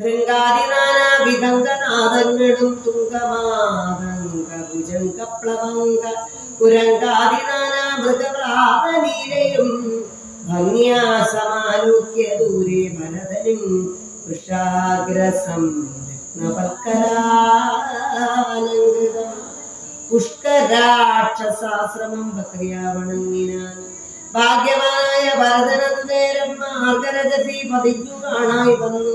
ഭൃങ്കാതിനാനാവിധങ്കനാദങ്ങളും തുങ്കമാതങ്കഭുജങ്കപ്ലവങ്ക കുരങ്കാതിനാനാ മൃഗപ്രാതലീലയും ഭംഗ്യാ സമാലോക്യ ദൂരെ ഭരതനും വൃഷാഗ്രസം രത്നപൽക്കലാലങ്കൃതം പുഷ്കരാക്ഷസാശ്രമം ബക്രിയാവണങ്ങിനാൻ ഭാഗ്യവാനായ ഭരതനതു നേരം പതിഞ്ഞു കാണായി വന്നു.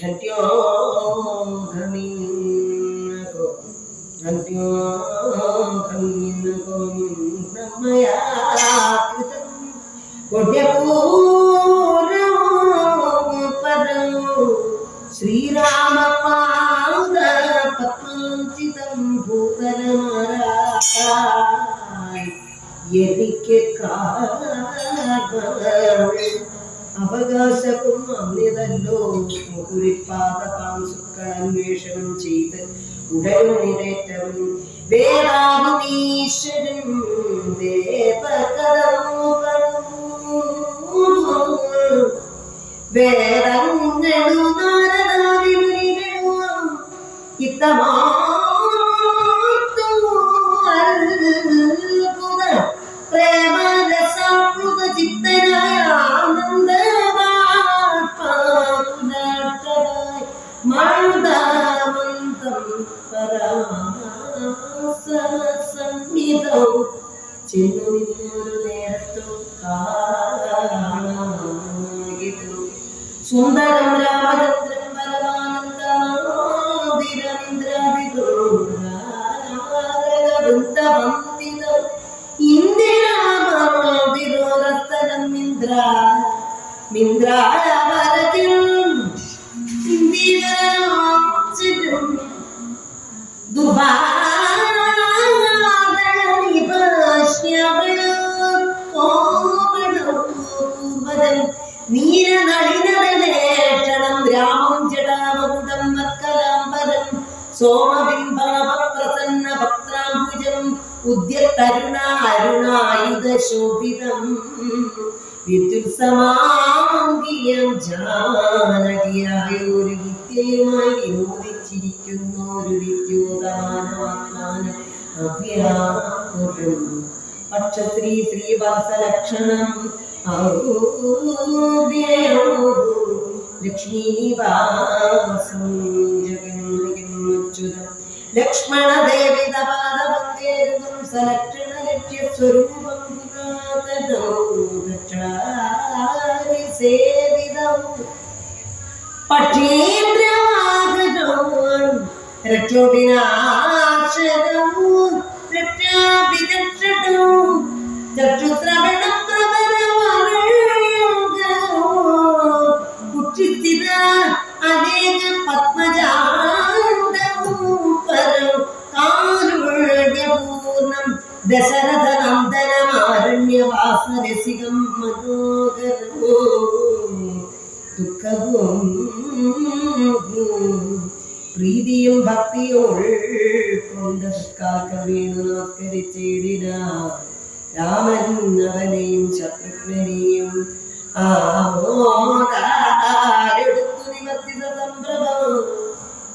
ఘట్యోఘమిన్నకో ఘట్యోఘమిన్నకో బ్రహ్మయా కృతం పుణ్యపూర్వం పదం శ్రీరామ పాద పద్మాంచితం భూతరమరా ఎదిక్కార അവകാശവും കുരിപ്പാത പാംസുക്കളന്വേഷണം ചെയ്ത് ഉടനുടേറ്റവും വേദാവും ഈശ്വരൻ ദേവകഥവും വേദങ്ങളു നാരദാദിമുനികളു ഇത്തമാത്തു സോമബിംബാപപ്രസന്ന ഭക്താംബുജം ഉദ്യത്തരുണ അരുണായുധ ശോഭിതം വിദ്യുത്സമാംഗിയം ജാനകിയായ ഒരു വിദ്യയുമായി വിനോദിച്ചിരിക്കുന്ന ഒരു വിദ്യോദാനവാഗ്ദാനം അവ്യാകുലം പക്ഷത്രീ ശ്രീവാസലക്ഷണം ലക്ഷ്മീനിവാസം ജഗന്മയുച്യുതം ലക്ഷ്മണദേവിത പാദപങ്കേരുകം സലക്ഷണ ലക്ഷ്യസ്വരൂപം പുരാതനോ രക്ഷാരി സേവിതം പക്ഷീന്ദ്രവാഹനം ശത്രുഘ്നെയും ആമോദാരെടുത്തു നിവർത്തിത സംഭ്രമം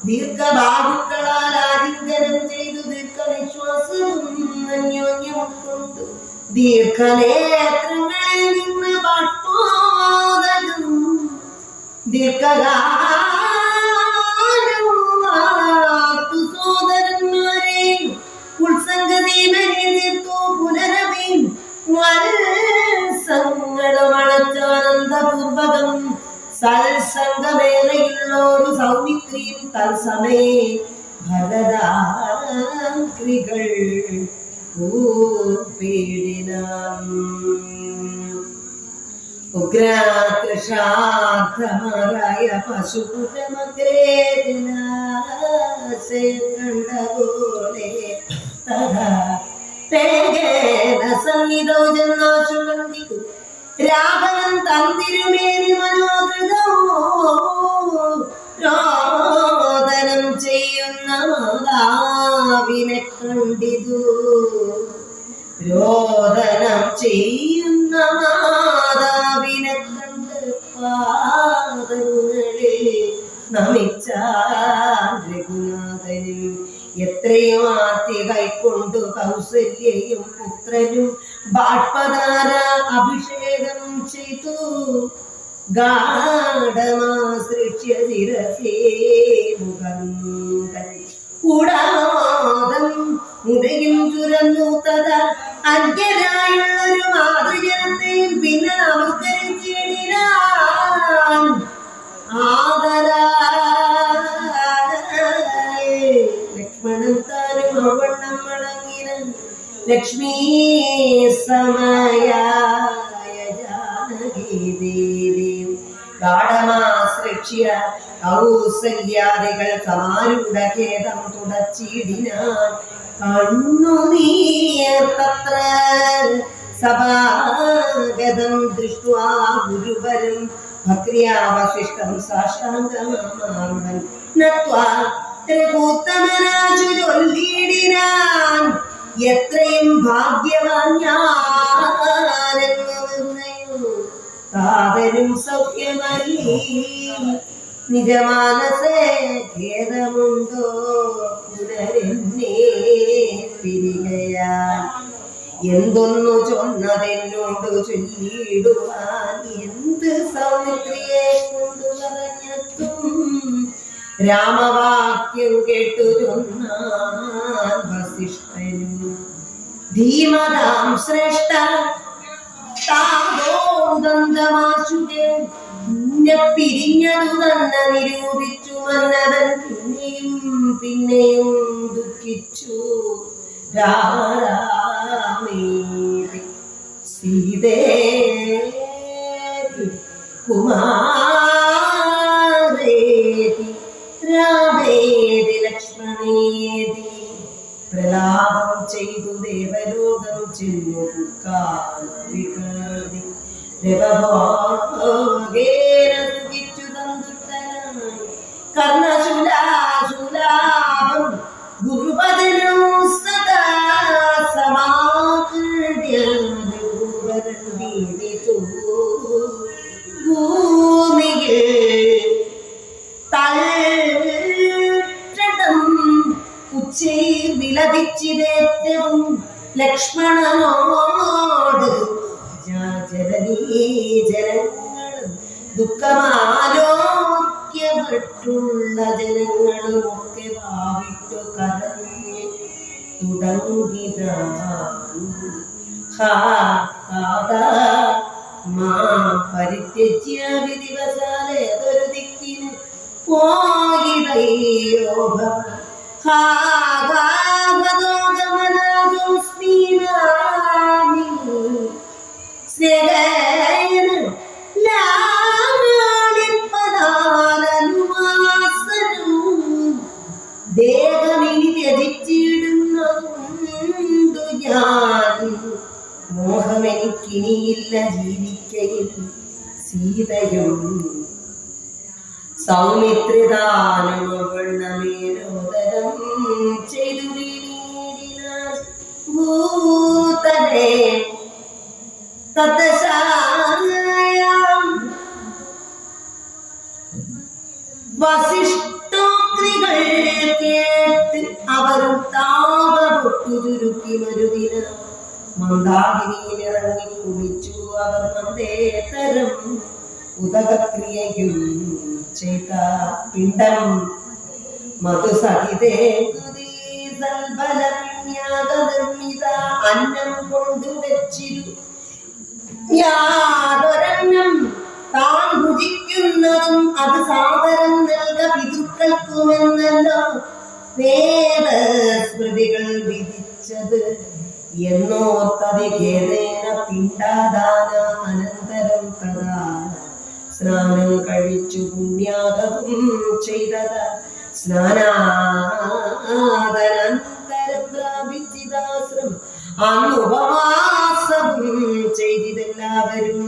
ദീർഘബാഹുക്കളാൽ ആലിംഗനം ചെയ്തു ദീർഘവിശ്വാസവും അന്യോന്യം ദീർഘനേത്രങ്ങളിൽ നിന്ന് ബാഷ്പോദകം ദീർഘകാലു ಎಲ್ಲೋರು ಸೌಮಿತ್ರಿಯು ತಲ್ಸಮೇ ಭರದಾಂಕ್ರಿಗಳ್ கூர்பீடினாம் உக்ராத்ரஷார்த்தமராய பசுபுதமக்ரேதினாசேகண்டகோலே ததா தேகேன சந்நிதௌ ஜன்னாசு கண்டிக்கும் രാഘവൻ തന്തിരുമേനി മനോഹൃതമോ രോദനം ചെയ്യുന്ന മാതാവിനെ കണ്ടിതു. രോദനം ചെയ്യുന്ന മാതാവിനെ കണ്ട് പാദങ്ങളിൽ നമിച്ചാൻ രഘുനാഥനും എത്രയോ ആർത്തി കൈക്കൊണ്ടു കൗസല്യയും പുത്രനും ബാഷ്പധാര അഭിഷേകം ചെയ്തു. ഗാഠമാസൃഷ്യ ശിരസേ മുഖങ്ങൾ കൂടാതം മുതയും ചുരന്നു തഥ അജ്ഞരായുള്ളൊരു ലക്ഷ്മീ സമയായ ജാനകി ദേവി ഗാഠമാശ്രക്ഷ്യ കൗസല്യാദികൾ സമാരൂഢഖേദം തുടച്ചിടിനാൻ കണ്ണുനീർ തത്ര സഭാഗതം ദൃഷ്ട്വാ ഗുരുവരും ഭക്രിയാവശിഷ്ടം സാഷ്ടാംഗമാറുടൻ നത്വാ രഘുത്തമനാശു ചൊല്ലിയിടിനാൻ എത്രയും ഭാഗ്യവാൻ ഞാനെന്ന് നിർണയോ കാതരും സൗഖ്യമല്ലീ. നിജമാനസേ ഖേദമുണ്ടോ? പുനരെന്നേ തിരികയാൻ എന്തൊന്നു ചൊന്നതെന്നോട് ചൊല്ലിയിടുവാൻ എന്ത് സൗമിത്രിയെ കൊണ്ടു രാമവാക്യം കേട്ടു ചൊന്നാൻ വസിഷ്ഠനും ധീമതാം ശ്രേഷ്ഠ താതോദന്തമാശുകെ നിന്നെ പിരിഞ്ഞതു തന്നെ നിരൂപിച്ചു വന്നവൻ പിന്നെയും പിന്നെയും ദുഃഖിച്ചു. രാമരാമേതി സീതേ കുമാരേതി തുടങ്ങിയ പരിത്യജ്യ വിധിവശാലെ ഏതൊരു ദിക്കിന് പോയിതയോ ഭവ ഹാ ഗമനാദോസ്മീനാമി സ്നേഹേന മോഹമെനിക്കിനിയില്ല ജീവിക്കയിൽ സീതയും. സൗമിത്രിദാനമേരോദരം ചെയ്തു വസിഷ്ഠോക്തികൾ കേട്ട് അവർ താപ പൊട്ടുചുരുക്കി മരുവിന കുളിച്ചു അവർ മന്ദേതരം ഉദകക്രിയയും ചെയ്ത പിണ്ടം മധുസഹിതേ അന്നം കൊണ്ടു വെച്ചിരു. യാതൊരന്നം താൻ ഭുജിക്കുന്നതും അത് സാദരം നൽക പിതൃക്കൾക്കുമെന്നല്ലോ വേദസ്മൃതികൾ വിധിച്ചത്. എന്നോർത്തതി ഖേദേന പിണ്ടാദാന അനന്തരം തഥാ സ്നാനം കഴിച്ചു പുണ്യാകവും ചെയ്തത. സ്നാനാദനന്തരം പ്രാപിച്ചിതാശ്രം അന്ന് ഉപവാസവും ചെയ്തിതെല്ലാവരും.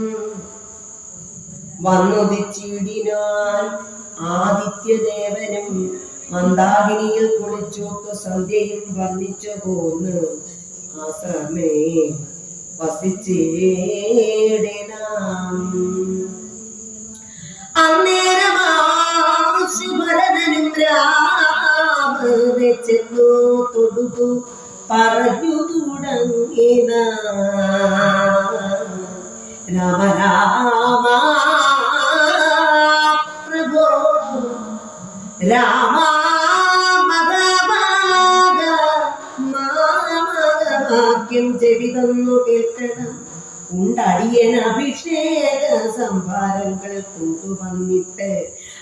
വന്നുദിച്ചിടിനാൻ ആദിത്യദേവനും മന്ദാകിനിയിൽ കുളിച്ചോക്ക് സന്ധ്യയും വർണിച്ചു പോന്ന് ആശ്രമേ വസിച്ചേടിനാം അന്നേരമാശുഭരനും രാമ് വെച്ചെന്നു തൊടുതു പറഞ്ഞു തുടങ്ങിന രാമ പ്രഭോ രാമ. മാമകവാക്യം ചെവി തന്നു കേൾക്കണം. ഉണ്ടടിയൻ അഭിഷേക സംഭാരങ്ങൾ കൊണ്ടുവന്നിട്ട്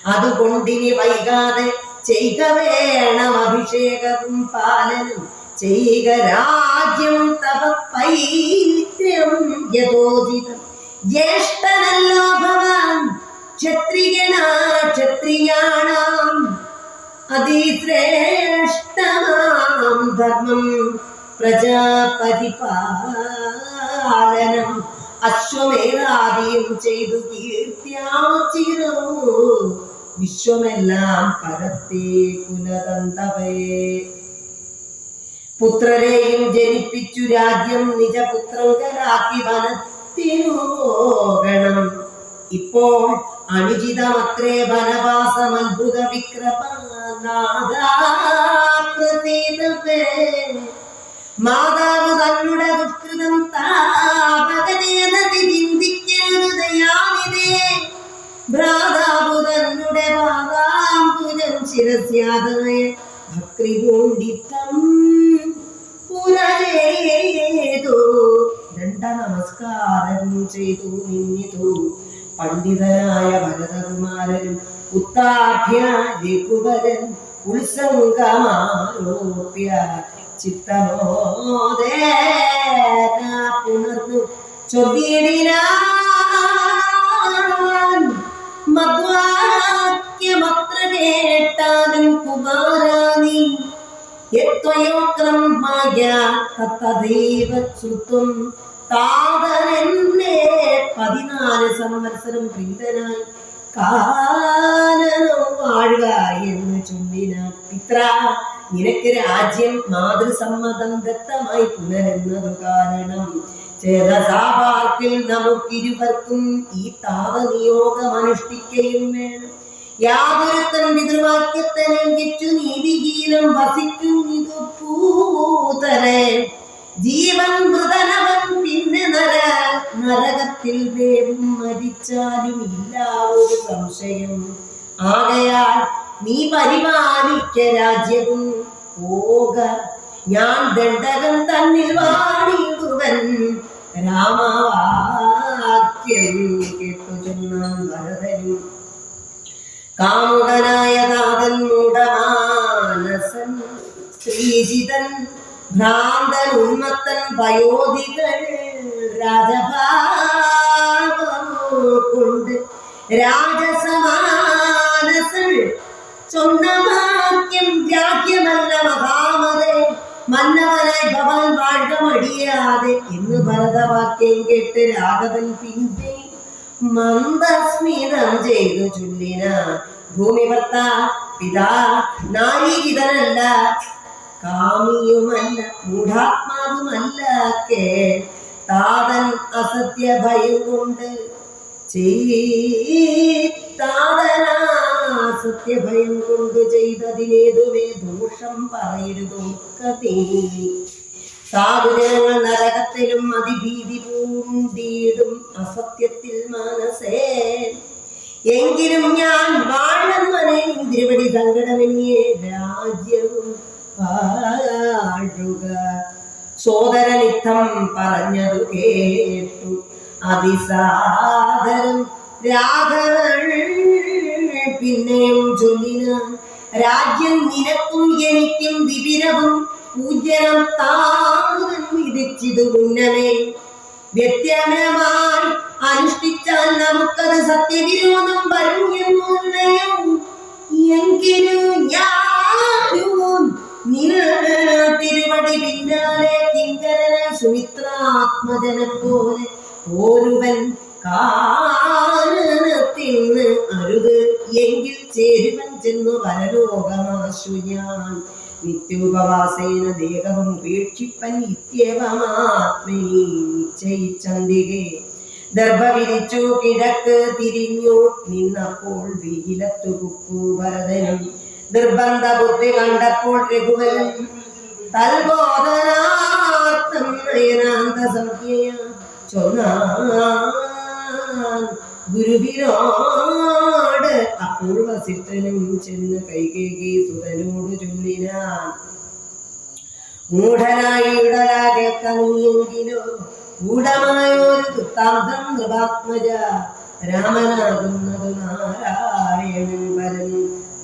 അതുകൊണ്ടിനി വൈകാതെ ചെയ്ത വേണം അഭിഷേകവും പാലനും. ചെയ്യുക രാജ്യം തവ പൈത്യം യഥോചിതം. ജ്യേഷ്ഠനല്ലോ ഭവാൻ ക്ഷത്രിയനാ ക്ഷത്രിയാണാം. അതിശ്രേഷ്ഠമാം ധർമ്മം പ്രജാപരിപാലനം അശ്വമേധാദിയും ചെയ്തു കീർത്തിയാച്ചിരോ വിശ്വമെല്ലാം പരത്തേ കുലതന്തവേ പുത്രരെയും ജനിപ്പിച്ചു രാജ്യം നിജപുത്രങ്കരാക്കി വനത്തിനു പോകണം. ഇപ്പോൾ അനുചിതമത്രേ വനവാസം അത്ഭുത വിക്രമനാദാപ്രതീതമേ മാതാവ് തങ്ങളുടെ ദുഷ്കൃതം താപകനേനതി ചിന്തിക്കരുത് ദയാനിതേ ഭ്രാതാവ് തങ്ങളുടെ പാദാംബുജം ശിരസ്യാതായ ഭക്തി പൂണ്ടിത്തം പുനരേതു ദണ്ഡ നമസ്കാരം ചെയ്തു നിന്നിതു പണ്ഡിതനായ ഭരതകുമാരനും ഉത്താഭ്യ രഘുവരൻ ഉത്സംഗമാരോപ്യ ചിത്തമോദേന പുണർന്നു. ചൊല്ലിയിടിനാൻ മദ്വാക്യമത്ര കേട്ടാലും കുമാരാനി യത്വയോക്രം മായ തത്തദൈവ ശ്രുത്വം താതനെന്നെ പതിനാല് സംവത്സരം പ്രീതനായി. കാലനോ വാഴുക എന്ന് ചൊല്ലിന പിത്ര. നിനക്ക് രാജ്യം മാതൃസമ്മതം ദത്തമായി പുനരുന്നതു കാരണം ചേതസാപാർക്കിൽ നമുക്കിരുവർക്കും ഈ താപനിയോഗം അനുഷ്ഠിക്കുകയും വേണം. യാതൊരുത്തൻ പിതൃവാക്യത്തെ ലംഘിച്ചു നീതിഹീനം വസിക്കും ഇതു പൂതനെ. ജീവൻ മൃതനവൻ പിന്നെ നര നരകത്തിൽ ദേവം മരിച്ചാലും ഇല്ല ഒരു സംശയം. ആകയാൽ നീ പരിപാലിക്ക രാജ്യവും പോക. ഞാൻ ദണ്ഡകം തന്നിൽ വാണിടുവൻ രാമവാക്യം കേട്ടു ചെന്നാൻ ഭരതനും കാമുകനായ നാഥൻ മൂടമാനസൻ ശ്രീജിതൻ ഭ്രാന്തൻ ഉന്മത്തൻ വയോധികൾ രാജഭാവം കൊണ്ട് രാജസമാനസൻ സ്വന്തമാക്യം വ്യാഖ്യമല്ല മഹാമതേ. മന്നവനായി ഭവാൻ വാഴ്ക മടിയാതെ എന്ന് ഭരതവാക്യം കേട്ട് രാഘവൻ പിന്നെ മന്ദസ്മിതം ചെയ്തു ചൊല്ലിന. ഭൂമിഭർത്ത പിതാ നാരീജിതനല്ല കാമിയുമല്ല മൂഢാത്മാവുമല്ല താതൻ അസത്യ ഭയം കൊണ്ട് ചെയ്താതനാ സത്യഭയം കൊണ്ട് ചെയ്തതിനേതുമേ ദോഷം പറയരുതൊക്കതേ സാധുജനങ്ങൾ നരകത്തിലും അതിഭീതി പൂണ്ടിയിടും അസത്യത്തിൽ മനസ്സേ എങ്കിലും ഞാൻ വാഴന്നനെ തിരുവടി സങ്കടമെന്നിയെ രാജ്യവും വാഴുക സോദരനിത്തം പറഞ്ഞതു കേട്ടു. അതിസാദരം രാഘവൻ പിന്നെയും ചൊല്ലിന. രാജ്യം നിനക്കും എനിക്കും വിപിരവും പൂജ്യനം താൻ വിധിച്ചിതു മുന്നമേ വ്യത്യനമായി അനുഷ്ഠിച്ചാൽ നമുക്കത് സത്യവിരോധം വരും എന്നുള്ളയും എങ്കിലും ഞാനും തിരുവടി പിന്നാലെ കിങ്കരനെ സുമിത്രാത്മജന പോലെ ഒരുവൻ കാനനത്തിന് അരുത്. ചേരുവൻ ചെന്നു നിത്യോപവാസേന ദേഹവും ഉപേക്ഷിപ്പൻ നിശ്ചയിച്ചന്തികെ. ദർഭ വിരിച്ചു കിഴക്ക് തിരിഞ്ഞു നിന്നപ്പോൾ വെയിലത്തു കുക്കു ഭരതനും. നിർബന്ധ ബുദ്ധി കണ്ടപ്പോൾ രഘുവൻ തൽബോധനാർത്ഥം നയനാന്ത സംഖ്യയ ചൊന്നാൻ ഗുരുവിനോട് അപ്പോൾ വസിഷ്ഠനും ചെന്ന് കൈകേകി സുതനോട് ചൊല്ലിനാൻ. മൂഢനായി ഇടലാകെ കനിയെങ്കിലോ ഗൂഢമായൊരു വൃത്താന്തം നൃപാത്മജ രാമനാകുന്നത് നാരായണൻ വരൻ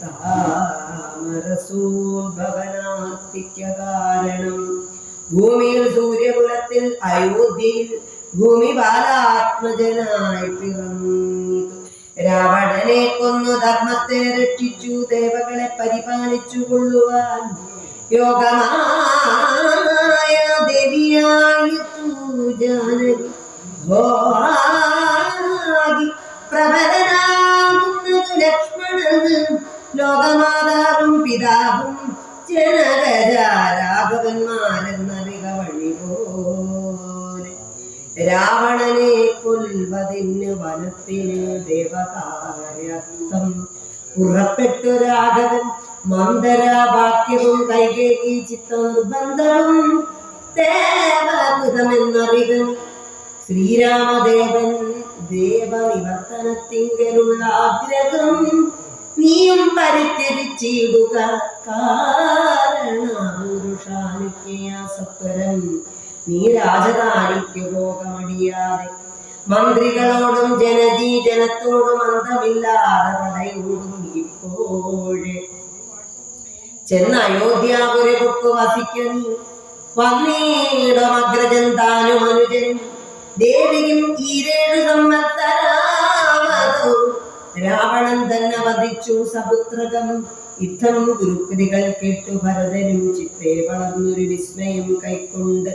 താമരസൂഭവനാർത്തിക്ക കാരണം. ഭൂമിയിൽ സൂര്യകുലത്തിൽ അയോധ്യയിൽ ഭൂമി ബാലാത്മജനായി പിറന്നു. രാവണനെ കൊന്നു ധർമ്മത്തെ രക്ഷിച്ചു ദേവകളെ പരിപാലിച്ചു കൊള്ളുവാൻ. യോഗമായ ദേവിയായി ജാനകി. ഭോഗി പ്രബലനാകുന്നത് ലക്ഷ്മണന് ലോകമാതാവും പിതാവും ജനകജ രാഘവന്മാരെന്നറിക വഴി പോലെ രാവണനെ കൊൽവതിന് വനത്തിന് ദേവകാര്യർത്ഥം പുറപ്പെട്ടു രാഘവൻ മന്ദരാവാക്യവും കൈകേകി ചിത്ത നിർബന്ധവും ദേവകൃതമെന്നറിവൻ ശ്രീരാമദേവൻ ദേവനിവർത്തനത്തിങ്കലുള്ള ആഗ്രഹം നീയും പരിത്യജിച്ചിടുക. കാരണ സത്വരം നീ രാജധാനിക്ക് പോകമടിയാതെ മന്ത്രികളോടും ജനജീ ജനത്തോടും അന്തമില്ലാതെ പടയോടും ഇപ്പോഴേ. ചെന്ന് അയോധ്യാപുരി കൊക്കു വസിക്കുന്നു. വന്നീടമഗ്രജൻ താനും അനുജൻ ദേവിയും ഈരേഴു സമ്മത്തരാമതു രാവണൻ തന്നെ വധിച്ചു സപുത്രകം. യുദ്ധം ഗുരുക്രികൾ കേട്ടു ഭരതനും ചിത്തേ വളർന്നൊരു വിസ്മയം കൈക്കൊണ്ട്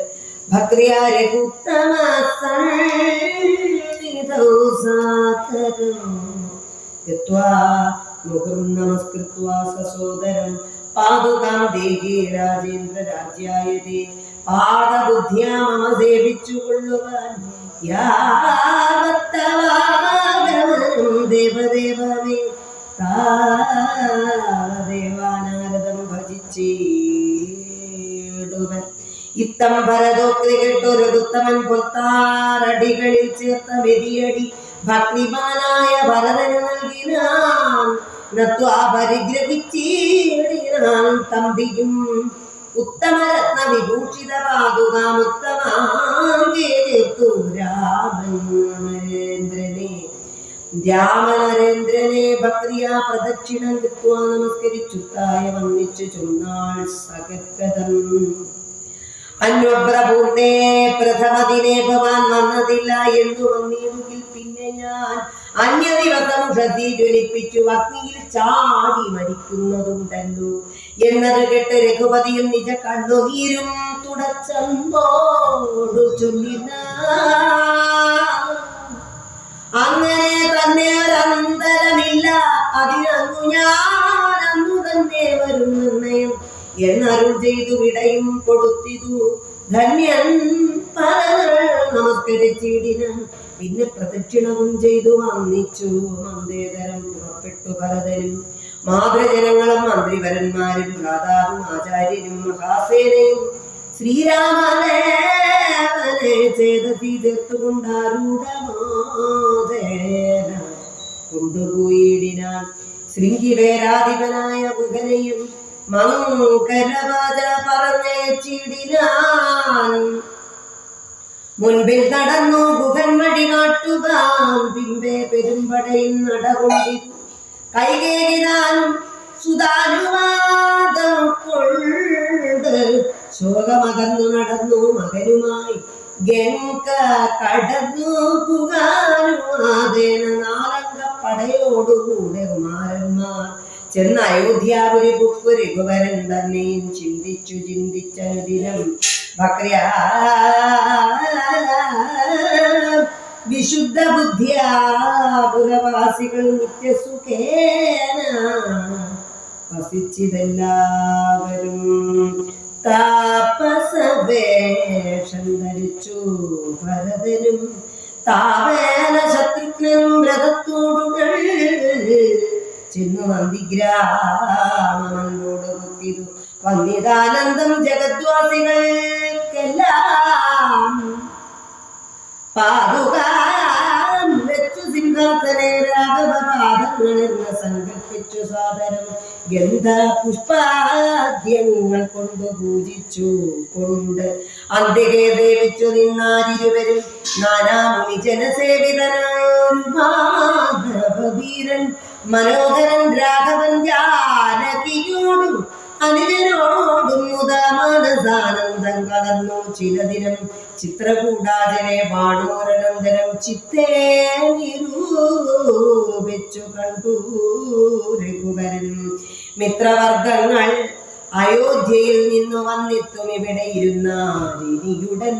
ഭക്രിയാരെ ഉത്തമ സന്നിധൗ സാദരം कृत्वा मुहुर् नमस्कृत्वा ससोदरं पादुकां देहि രാജേന്ദ്ര രാജ്യായതേ പാദബുദ്ധ്യാ മമ സേവിച്ചു കൊള്ളുവാൻ യാവത്തവാഗമനം ദേവദേവമേ ദേവാനാരദം ഭജിച്ചേടുവൻ ഇത്തം ഭരതോക്തി കേട്ടൊരുത്തമൻ പൊത്താറടികളിൽ ചേർത്ത വെതിയടി ഭക്തിമാനായ ഭരതന് നൽകിനാൻ. തമ്പിയും ഉത്തമരത്ന വിഭൂഷിത പാതുകാമുത്തമാങ്കേർത്തു രാമനരേന്ദ്രനെ. രാമനരേന്ദ്രനെ ഭക്രിയാ പ്രദക്ഷിണം കൃത്വാ നമസ്കരിച്ചുത്തായ വന്നിച്ചു ചൊന്നാൾ സകൃതം അന്വപ്രപൂർണേ പ്രഥമദിനെ ഭവാൻ വന്നതില്ല എന്ന് വന്നിരുകിൽ പിന്നെ ഞാൻ അന്യ ദിവസം ഷതി ജ്വലിപ്പിച്ചു അഗ്നിയിൽ ചാടി മരിക്കുന്നതുണ്ടല്ലോ. എന്നത് കേട്ട് രഘുപതിയും നിജ കണ്ണുനീരും തുടച്ചോടു ചൊല്ലിന അങ്ങനെ തന്നെ ഒരന്തരമില്ല. അതിനങ്ങു ഞാൻ അന്നു തന്നെ വരും നിർണയം. എന്നരുൾ ചെയ്തു വിടയും കൊടുത്തിതു. ധന്യൻ നമസ്കരിച്ചിടിനാൻ പിന്നെ പ്രദക്ഷിണവും ചെയ്തു വന്നിച്ചു മന്ദേതരം പുറപ്പെട്ടു ഭരതനും മാതൃജനങ്ങളും മന്ത്രിവരന്മാരും ഭ്രാതാവും ആചാര്യനും മഹാസേനയും ശ്രീരാമനെ ചേതത്തി തീർത്തുകൊണ്ടാരൂഢമാതേന കൊണ്ടുപോയിടിനാൻ ശൃംഗിവേരാധിപനായ മുഖനെയും മങ്കരവാച പറഞ്ഞേച്ചിടിനാൻ മുൻപിൽ നടന്നു ഗുഹൻ വഴി കാട്ടുകാൻ. പിമ്പെ പെരുമ്പടയിൽ നടകൊണ്ടി കൈകേകിനാൻ സുതാനുവാദം കൊണ്ട് ശോകമകന്നു നടന്നു മകനുമായി ഗംഗ കടന്നു പുകാനുവാദേന നാലംഗ പടയോടുകൂടെ ചെന്ന് അയോധ്യാപുരി പുക്ക് രഘുവരൻ തന്നെയും ചിന്തിച്ചു ചിന്തിച്ചനുദിനം ഭക്രിയ വിശുദ്ധ ബുദ്ധിയാ പുരവാസികൾ നിത്യസുഖേന വസിച്ചിതെല്ലാവരും താപസവേഷം ധരിച്ചു ഭരതനും താപേന ശത്രുഘ്നും രഥത്തോടുകൾ ചെന്നു നന്ദിഗ്രാമനോട് മുത്തിതു വന്നിതാനന്ദം ജഗദ്വാസികൾക്കെല്ലാം പാതുകാം വെച്ചു സിംഹാസനെ രാഘവപാദങ്ങളെന്ന സങ്കല്പിച്ചു സാദരം. ഗന്ധ പുഷ്പാദ്യങ്ങൾ കൊണ്ട് പൂജിച്ചു കൊണ്ട് അന്തികെ ദേവിച്ചു നിന്നാരിരുവരും നാനാമുനി ജനസേവിതനായോധീരൻ മനോഹരൻ രാഘവൻ ജാനകിയോടും അനുജനോടും മുതമാനസാനന്ദം കലർന്നു ചിലദിനം ചിത്രകൂടാജനെ വാണോരനന്ദനം ചിത്തേ നിരൂപിച്ചു കണ്ടു രഘുവരൻ. മിത്രവർഗങ്ങൾ അയോധ്യയിൽ നിന്നു വന്നെത്തും ഇവിടെ ഇരുന്ന രിനിയുടൻ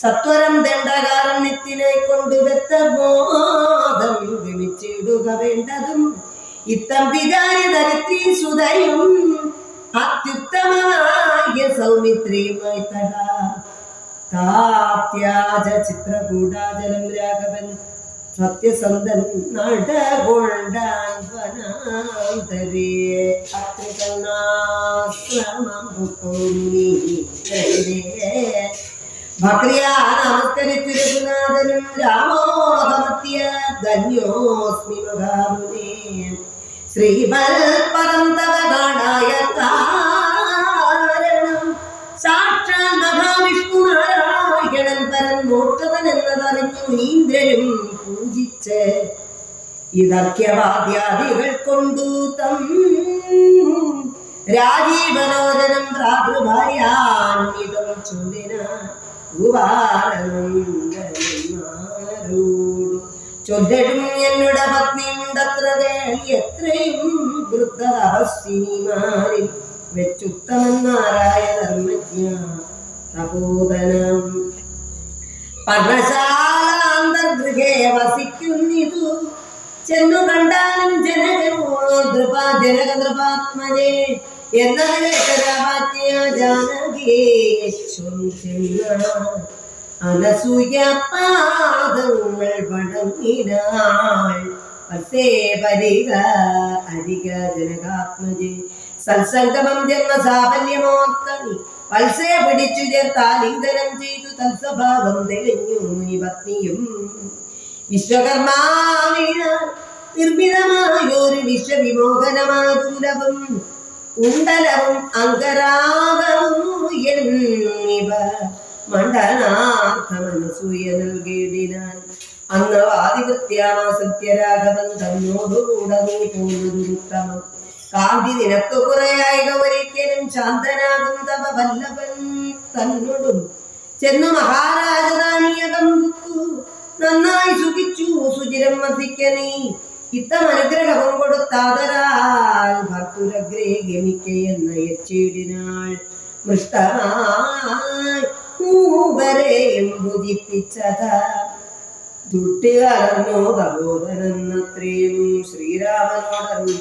സത്വരം ദണ്ഡകാരണ്യത്തിനെ കൊണ്ട് ബോധം ഗമിച്ചിടുക വേണ്ടതും. ഇത്തം വിചാരി ധരിത്രി സുതയും അത്യുത്തമമായ സൗമിത്രിയുമായി തടാ താത്യാജ ചിത്രകൂടാചലം രാഘവൻ സത്യസന്ധൻ നടകൊണ്ടാൻ വനാന്തരേ അത്രികർണാശ്രമം ഭക്രിയാ നമസ്കരിച്ചു രഘുനാഥനും രാമോഹമത്യ ധന്യോസ്മി മഹാമുനേ. ശ്രീമൽ തവ ഇന്ദ്രനും പൂജിച്ച് ഇതർക്യവാദ്യാദികൾ കൊണ്ടു തം. രാജീവലോചനം ഭ്രാതൃഭാര്യാന്വിതം ചൊല്ലിന ചൊല്ലടും എന്നുടെ പത്നിയുണ്ടത്ര എത്രയും എത്രയും വൃദ്ധതപസ്വിനിമാരിൽ വെച്ചുത്തമന്മാരായ ധർമ്മജ്ഞ തപോധനം പർണശാലാന്തർഗൃഹേ വസിക്കുന്നിതു. ചെന്നു കണ്ടാലും ജനകമോ നൃപ ജനക നൃപാത്മജേ എന്നതിലെ കരാവാക്യ ജാനകേശ്വം ചെന്ന. അനസൂയ പാദങ്ങൾ വണങ്ങിനാൾ വസേ പരിക അരിക ജനകാത്മജേ. സത്സംഗമം ജന്മ സാഫല്യമോർത്തണി വത്സേ പിടിച്ചു ചേർത്താലിംഗനം ചെയ്തു തത്സ്വഭാവം തെളിഞ്ഞു മുനി പത്നിയും വിശ്വകർമാവിന നിർമ്മിതമായൊരു വിശ്വവിമോഹനമാതുലവും കുണ്ടലവും അങ്കരാഗവും എന്നിവ മണ്ഡനാർത്ഥമനസൂയ നൽകിയിടിനാൻ അന്ന് വാദിവൃത്യാമാ സത്യരാഘവൻ തന്നോടുകൂടെ നീ പോകുന്നത് ഉത്തമം. കാന്തി നിനക്ക് കുറയായിക ഒരിക്കലും ശാന്തനാകും തവ വല്ലഭൻ തന്നോടും. ചെന്നു മഹാരാജധാനിയകം നന്നായി സുഖിച്ചു സുചിരം വസിക്ക നീ. ഇത്തം അനുഗ്രഹവും കൊടുത്താതരാൽ ഭക്തുരഗ്രേ ഗമിക്കയെന്ന യച്ചീടിനാൾ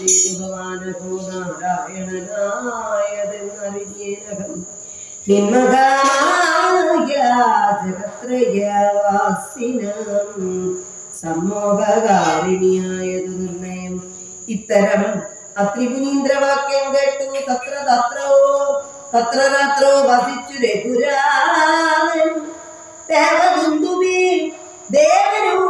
ചെയ്തു ഭവാനഹോ നാരായണനായതെന്നറിഞ്ഞേനകം നിന്മകായ ജഗത്രയവാസിനം സമ്മോഹകാരിണിയായതു നിർണയം. ഇത്തരം അത്രിപുനീന്ദ്രവാക്യം കേട്ടു. തത്ര തത്രോ തത്ര തത്രോ വസിച്ചു രഘുരാമൻ. ദേവദുന്ദുബി ദേവനും.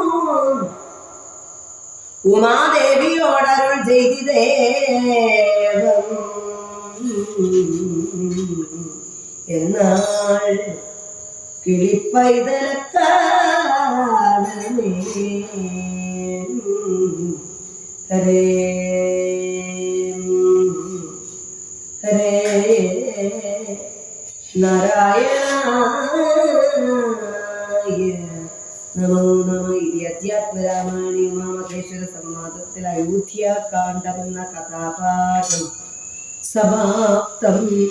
ഉമാദേവിയോടരുൾ ചെയ്തിദേവം എന്നാൽ കിളിപ്പൈതലക്കാണമേ ഹരേ. ഹരേ. നാരായണ നമോ നമ. ഇതി അധ്യാത്മരാമായണി ഉമാമഹേശ്വര സംവാദത്തിൽ അയോധ്യാകാന്ഡം എന്ന കഥാപാഠം സമാപ്തം.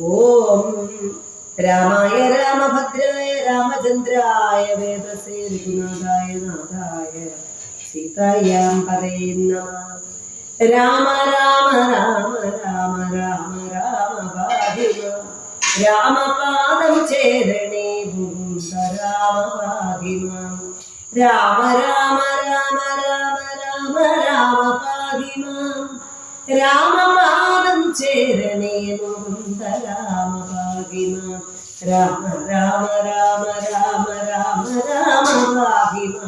ഓം രാമായ രാമഭദ്രായ രാമചന്ദ്രായ വേദസേ രഘുനാഥായ നാഥായ സീതായാം പദേ നമ. രാമ രാമ രാമ രാമ രാമ രാമ പാതിമ രാമപാദം ചേരണേ ഭൂത രാമ പാതിമ രാമ രാമ രാമ രാമ രാമ രാമ പാതിമ രാമപാദം ചേരണേ രാമ രാമ രാമ രാമ രാമ രാമ പാതിമ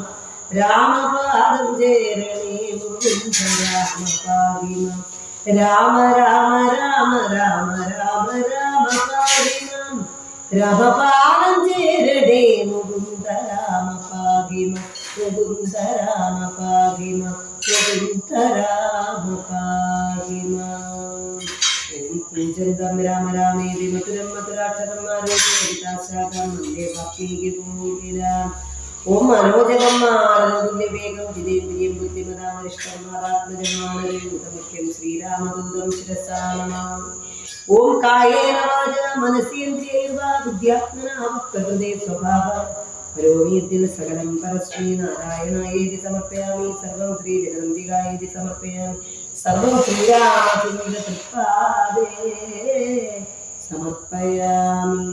രാമപാദം ചേരണേ മുകുന്ദ രാമ പാതിമ രാമ രാമ രാമ രാമ രാമ രാമ പാതിമ രാമപാദം ചേരണേ മുകുന്ദ രാമ പാതിമ മുകുന്ദ രാമ പാതിമ മുകുന്ദ രാമ പാതിമ ഓം പൂജന്തം രാമ. രാമേതി മധുരം മധുരാക്ഷരം ഓം മനോജകം മാറതുല്യവേഗം ജിതേന്ദ്രിയം ബുദ്ധിമതാമരിഷ്ടം ശ്രീരാമദൂതം ശിരസാനമാം ഓം കായേന വാച മനസേന്ദ്രിയൈവ ബുദ്ധ്യാത്മനാ പ്രകൃതേ സ്വഭാവ. കരോമീതിൽ സകലം പരസ്മൈ നാരായണായേതി സമർപ്പയാമി. സർവം ശ്രീ ജഗദംബികായേതി സമർപ്പയാമി. സർവം ശ്രീരാമചന്ദ്ര തൃപ്പാദേ സമർപ്പയാമി